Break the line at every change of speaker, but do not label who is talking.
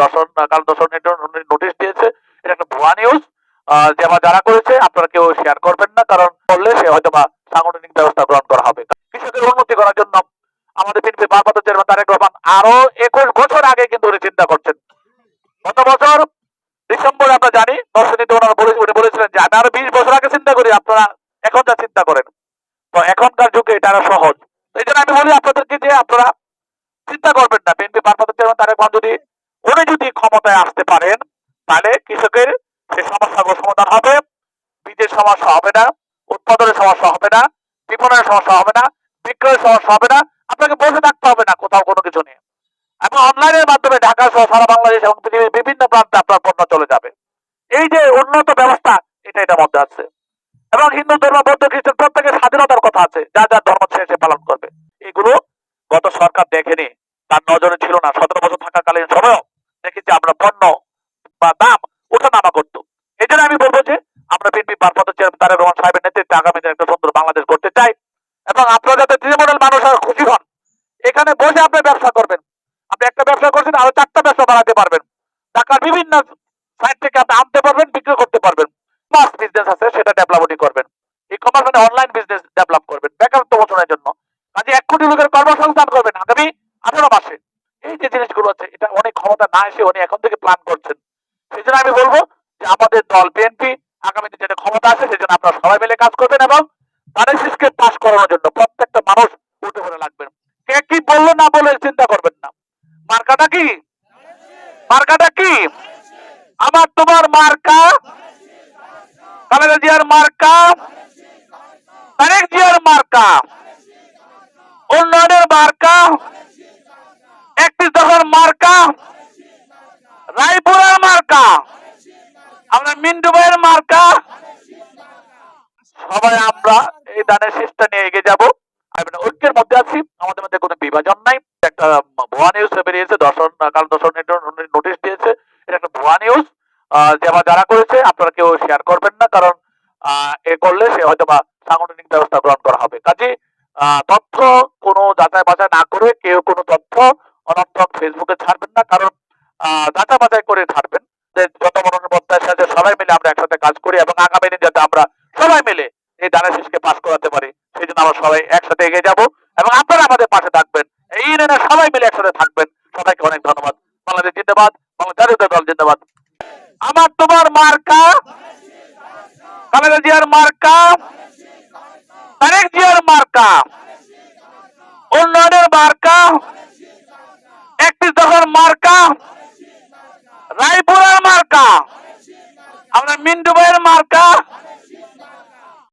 দর্শন, কাল দর্শন নোটিশ দিয়েছে। এটা একটা ভুয়া নিউজ যারা করেছে, আপনারা কেউ শেয়ার করবেন না, কারণ করলে সে হয়তো বা সাংগঠনিক ব্যবস্থা গ্রহণ করা হবে। কৃষকের উন্নতি করার জন্য আমাদের বিএনপি ভারপ্রাপ্ত চেয়ারম্যান তারেক রহমান আরও একুশ বছর আগে কিন্তু উনি চিন্তা করছেন। গত বছর ডিসেম্বরে আমরা জানি, দর্শনীতে ওনারা উনি বলেছিলেন যে আমি আরও বিশ বছর আগে চিন্তা করি, আপনারা এখন যা চিন্তা করেন। তো এখনকার যুগে এটা সহজ। এই জন্য আমি বলি আপনাদেরকে যে আপনারা চিন্তা করবেন না। তারেক যদি উনি যদি ক্ষমতায় আসতে পারেন, তাহলে কৃষকের সে সমস্যাগুলো সমাধান হবে। বীজের সমস্যা হবে না, উৎপাদনের সমস্যা হবে না, বিপণনের সমস্যা হবে না, বিক্রয়ের সমস্যা হবে না। আপনাকে বসে থাকতে হবে না কোথাও কোনো কিছু নিয়ে। এবং অনলাইনের মাধ্যমে ঢাকা সহ সারা বাংলাদেশ এবং পৃথিবীর বিভিন্ন প্রান্তে আপনার পণ্য চলে যাবে। এই যে উন্নত ব্যবস্থা, এটা এটার মধ্যে আছে। এবং হিন্দু ধর্ম, বৌদ্ধ, খ্রিস্টান প্রত্যেকের স্বাধীনতার কথা আছে। যা যা ধর্ম সে পালন করবে। এগুলো গত সরকার দেখেনি। তার নজরে ছিল না। সতেরো বছর থাকাকালীন সময়ও দেখেছি আমরা পণ্য বা দাম ওঠানামা করতো। এই জন্য আমি বলব যে, আমরা বিএনপি ভারপ্রাপ্ত চেয়ারম্যান তারেক রহমান সাহেবের নেতৃত্বে আগামী দিনে একটা সুন্দর বাংলাদেশ করতে চাই এবং আপনারা যাতে তৃণমূলের মানুষ আর খুশি হন, এখানে বসে আপনি ব্যবসা করবেন। আপনি একটা ব্যবসা করছেন, আরও চারটা ব্যবসা বাড়াতে পারবেন। ঢাকার বিভিন্ন সাইড থেকে আপনি আনতে পারবেন, বিক্রি করতে পারবেন। মাস বিজনেস আছে, সেটা ডেভেলপমেন্ট করবেন। ই কমার্স মানে অনলাইন বিজনেস ডেভেলপ করবেন, বেকারত্ব মোচনের জন্য। কাজে এক কোটি লোকের কর্মসংস্থান করবেন, আগামী এই জিনিসগুলো আছে, এটা অনেক ক্ষমতা না এসে উনি এখন থেকে প্ল্যান করছেন। সেই জন্য আমি বলব যে আমাদের দল বিএনপি আগামীতে যেটা ক্ষমতা আছে, সেই জন্য আপনারা সবাই মিলে কাজ করবেন এবং তাদের শিশকে পাস করানোর জন্য প্রত্যেকটা মানুষ উঠে পড়ে লাগবেন কে কি বলল না বলে চিন্তা করবেন না। মার্কাটা কি? মার্কাটা কি? আমার তোমার মার্কা? খালেদা জিয়ার মার্কা? তারেক জিয়ার মার্কা? উন্নয়নের মার্কা? একত্রিশ মার্কা, রায়পুরের মার্কা, আমরা মিন্টু ভাইয়ের মার্কা। সবাই আমরা এই দানের শেষটা নিয়ে এগিয়ে যাব। ঐক্যের মধ্যে আছি, আমাদের মধ্যে কোনো বিভাজন নাই। একটা ভুয়া নিউজ বেরিয়েছে দর্শন কাল দর্শন নোটিশ দিয়েছে, এটা একটা ভুয়া নিউজ যে আমার যারা করেছে, আপনারা কেউ শেয়ার করবেন না, কারণ এ করলে সে হয়তো বা সাংগঠনিক ব্যবস্থা গ্রহণ করা হবে। কাজে তথ্য কোনো যাচাই বাছাই না করে কেউ কোনো তথ্য অনর্থক ফেসবুকে ছাড়বেন না কারণ আহ, যাচাই করে ছাড়বেন। যে যত প্রত্যাশা সাথে সবাই মিলে আমরা একসাথে কাজ করি এবং আগামী দিন যাতে আমরা সবাই মিলে এই দানের শেষকে পাস করাতে পারি সেই জন্য আমরা সবাই একসাথে এগিয়ে যাব এবং আপনারা আমাদের পাশে থাকবেন। এই ইউনিয়নের সবাই মিলে একসাথে থাকবেন। সবাইকে অনেক ধন্যবাদ। বাংলাদেশ জিন্দাবাদ বাংলা জাতীয় দল জিন্দাবাদ। আমার তোমার মার্কা খালেদা জিয়ার মার্কা তারেক জিয়ার মার্কা উন্নয়নের মার্কা একত্রিশ দফার মার্কা রায়পুরের মার্কা আমরা মিন্টু ভাইয়ের মার্কা